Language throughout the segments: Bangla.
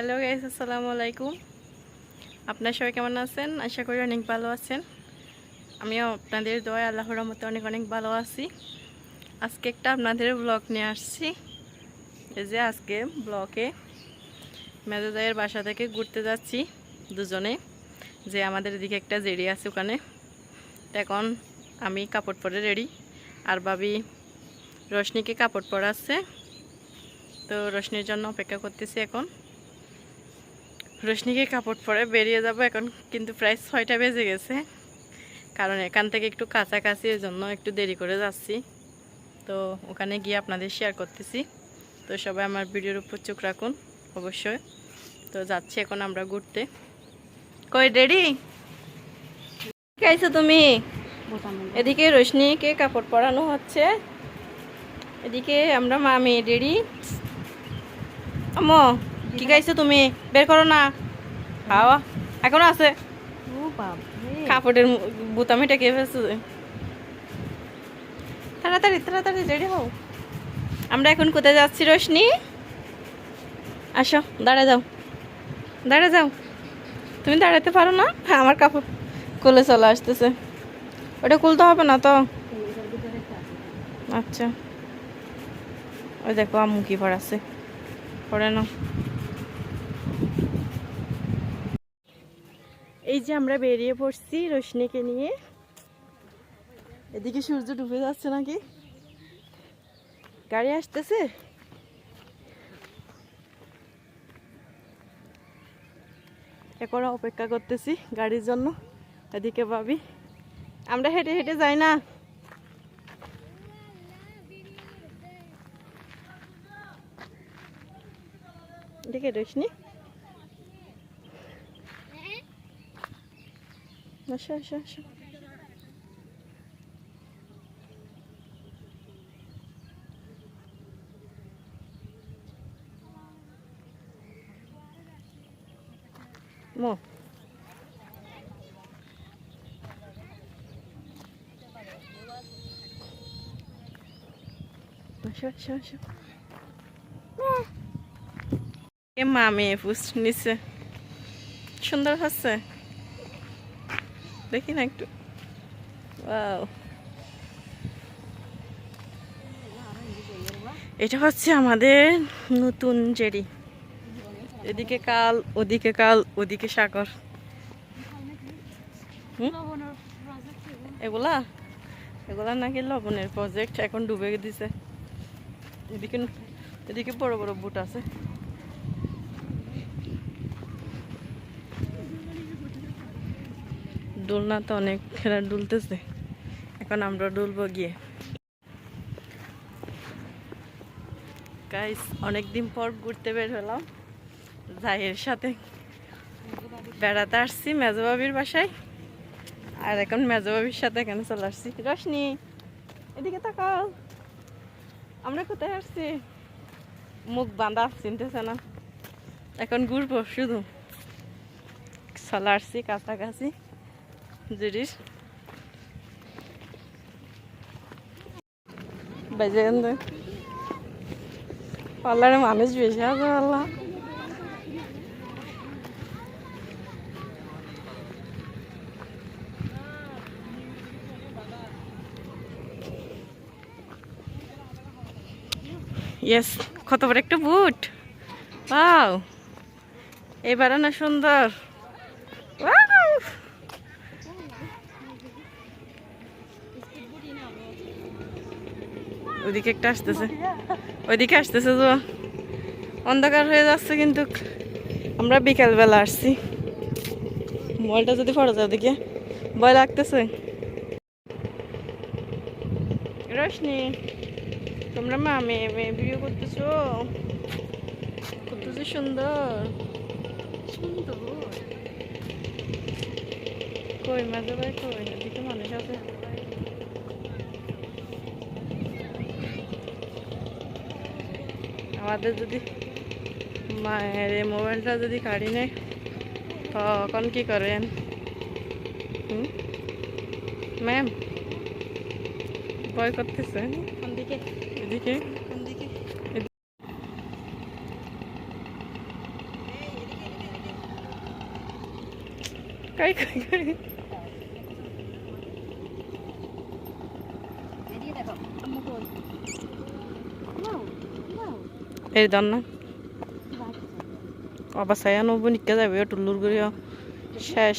হ্যালো গাইস আসসালামু আলাইকুম আপনার সবাই কেমন আছেন? আশা করি অনেক ভালো আছেন। আমিও আপনাদের দোয়া আল্লাহর রহমতে অনেক অনেক ভালো আছি। আজকে একটা আপনাদের ব্লগ নিয়ে আসছি। এই যে আজকে ব্লকে মেজাজাইয়ের বাসা থেকে ঘুরতে যাচ্ছি দুজনে। যে আমাদের এদিকে একটা জেরি আছে ওখানে। এখন আমি কাপড় পরে রেডি আর ভাবি রশ্মিকে কাপড় পরাচ্ছে। তো রশনির জন্য অপেক্ষা করতেছি এখন। রোশনিকে কাপড় পরে বেরিয়ে যাব। এখন কিন্তু প্রায় ছয়টা বেজে গেছে। কারণ এখান থেকে একটু কাছাকাছি এর জন্য একটু দেরি করে যাচ্ছি। তো ওখানে গিয়ে আপনাদের শেয়ার করতেছি। তো সবাই আমার ভিডিওর উপর চোখ রাখুন, অবশ্যই। তো যাচ্ছি এখন আমরা ঘুরতে। কই রেডি খাইছো তুমি? এদিকে রোশনিকে কাপড় পরানো হচ্ছে। এদিকে আমরা মামি রেডি আমো কি গাইছো তুমি? বের করো না। খাওয়া। এখনও আছে। কাপড়ের মু- বোতামিটা কে ফেলছে তাড়াতাড়ি তাড়াতাড়ি রেডি হও। আমরা এখন কোথায় যাচ্ছি রোশনি? আসো দাঁড়া যাও। দাঁড়া যাও। তুমি দাঁড়াতে পারো না? আমার কাপড় কোলে চলে আসতেছে। ওটা খুলতে হবে না তো? আচ্ছা। ওই দেখো আম্মু কি পড়াচ্ছে। পড়ে নাও। এই যে আমরা বেরিয়ে পড়ছি রোশনিকে নিয়ে। এদিকে সূর্য ডুবে যাচ্ছে নাকি? গাড়ি আসতেছে? এখন অপেক্ষা করতেছি গাড়ির জন্য। এদিকে ভাবি, আমরা হেঁটে হেঁটে যাই না। এদিকে রোশনি। আসো আসো আসো মো আসো আসো আসো এ মামে ফুস নিচে সুন্দর হচ্ছে দেখি না একটু. এটা হচ্ছে আমাদের নতুন জেরি। এদিকে কাল, ওদিকে কাল, ওদিকে সাগর। এগুলা? এগুলা নাকি লবণের প্রজেক্ট এখন ডুবে দিছে। এদিকে এদিকে বড় বড় বুট আছে। দোলনা তো অনেক খেলার দুলতেছে। এখন আমরা দুলবো গিয়ে। গাইস অনেকদিন পর ঘুরতে বের হলাম। জাহের সাথে বেড়াতে আসছি মেজবাবির বাসায়। আর এখন মেজবাবির সাথে এখানে চলে আসছি। রশনি, এদিকে তাকাও। আমরা কোথায় আসছি? মুখ বাঁধা, চিনতেছে না। এখন ঘুরবো শুধু। চলে আসছি কাছাকাছি। জিনিস বেজে পার্লারে মানুষ বেশি আছে ইয়েস কত বড় একটা বুট ওয়াও এবারে না সুন্দর। ওইদিকে একটা আসতেছে। ওইদিকে আসতেছে তো। অন্ধকার হয়ে যাচ্ছে কিন্তু আমরা বিকালবেলা আসছি। মোবাইলটা যদি পড়ে যায় ওদিকে। ভয় লাগতেছে। রশনি, তোমরা মা, মেয়ে মেয়ে ভিডিও করতেছো? করতেছো সুন্দর। সুন্দর। কই মাঝে ভাই, কই? এদিকে মানুষ আছে। আমাদের যদি মায়ের এই মোবাইলটা যদি কাড়ি নেয় তখন কী করেন ম্যাম ভয় করতেছেন এদিকে কই কই কই এই দন না আবার সায়া নব নিকা যাবে টুল্লুর করে শেষ।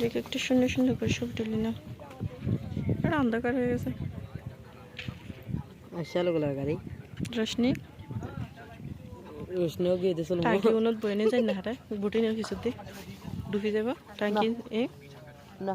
দিকে একটু সুন্দর সুন্দর করে সব তুলি না। এটা অন্ধকার হয়ে গেছে। আশালো গুলা গাড়ি। রশনি। রোশনিও গিয়ে দিছিল টাঙ্কি উনত বই নিয়ে যায় না হারে বুটি নিয়ে ডুবি যাব। টাঙ্কি এ। না।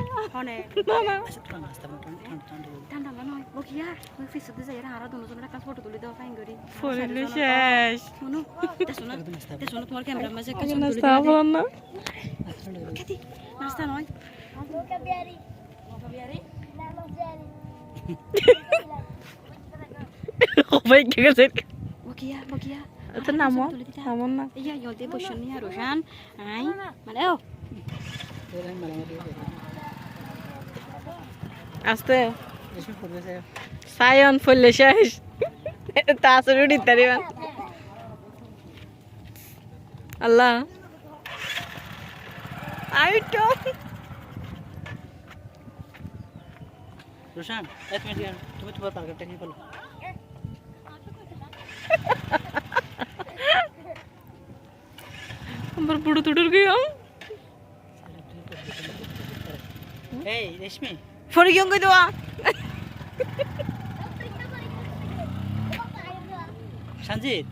Olha, Mama. é? tuan mas tamu tuan tuan tuan dulu. Tuan tuan mana? Bokia. Mau fis tu saya o que dono nak foto tulis dah fine gori. Foto ni shesh. Mono. Tesono. Tesono tuan kamera masih kasih tulis. Nasta apa na? Kati. Nasta noi. Moka biari. Moka biari. Nama biari. Obai kaya sih. Bokia, bokia. Itu nama, nama na. Iya, yaudah bosan ni ya Roshan. Ay, malah. Terima kasih. আস্তে। সায়ন ফুললে শেষ। তাসরু দিতারি আল্লাহ। আই তো রোশান এক মিনিট তুমি তোমার পার্কেটটা নিয়ে বলো? আমার পুড়ো তুড়ুর গিয়ে এই রেশমি। Forrige gang du var Sanjit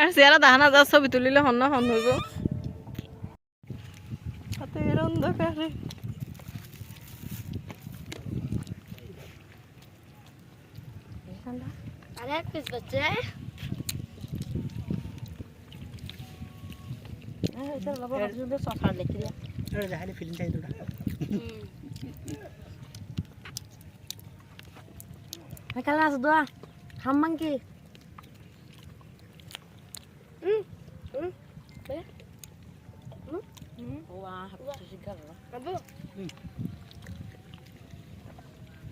আর সেরা দাহানা যা ছবি তুলিলে হন হন হইব অন্ধকারে আরে পিস বাচ্চা কালাস দোয়া খাম কি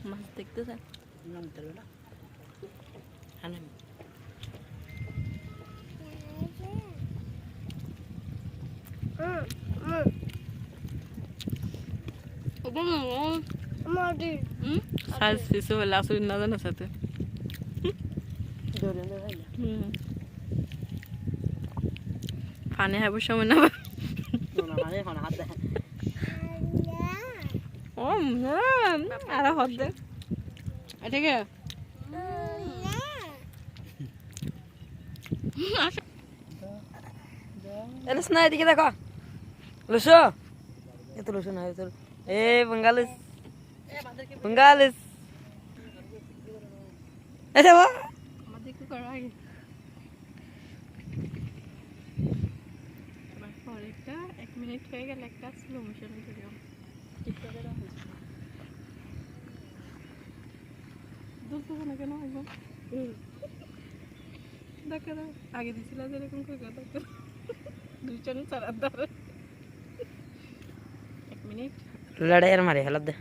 মাছ দেখতে স্যার না সাইজ পিছু হলে আসুন না জানা সাথে দৌড়ে দে ভাই ফানে হাইব সময় না না এখন হাত দে ও আর হদ দে ঠিক আছে এলিস না এদিকে দেখো লুসো এ তো লুসো না এ বঙ্গালিস আমাদের কি করা আগে এবার পরেরটা এক মিনিট হয়ে গেলে একটা স্লো মোশন ভিডিও দুলতে না কেন একদম দেখা দাও আগে দিছিল যে এরকম করে কথা তো দুইজন চারার দ্বারা এক মিনিট লড়াই আর মারে হেলাত দে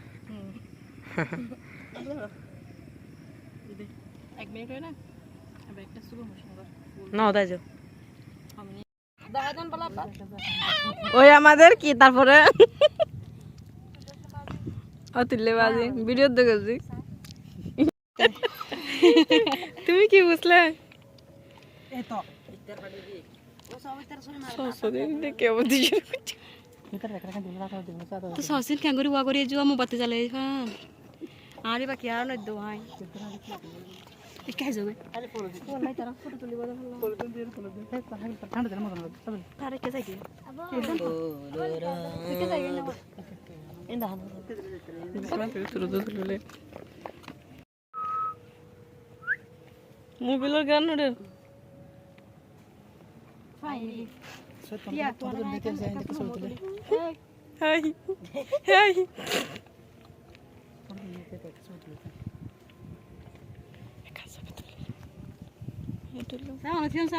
এক মিনিট হয় না এবার একটা কর না তাই যাও. ওই আমাদের কি তারপরে? ও তুললে বাজি ভিডিও দেখেছি তুমি কি বুঝলে? কেমন আরে বাকি আর নয় দোহাই। ইকাই যাবে আরে ফটো দিই ওলাই মোবাইলের গান ওদের ফাইনালি সত্যি তো দিতে যাই তো তুলে হাই হাই। 然后天上。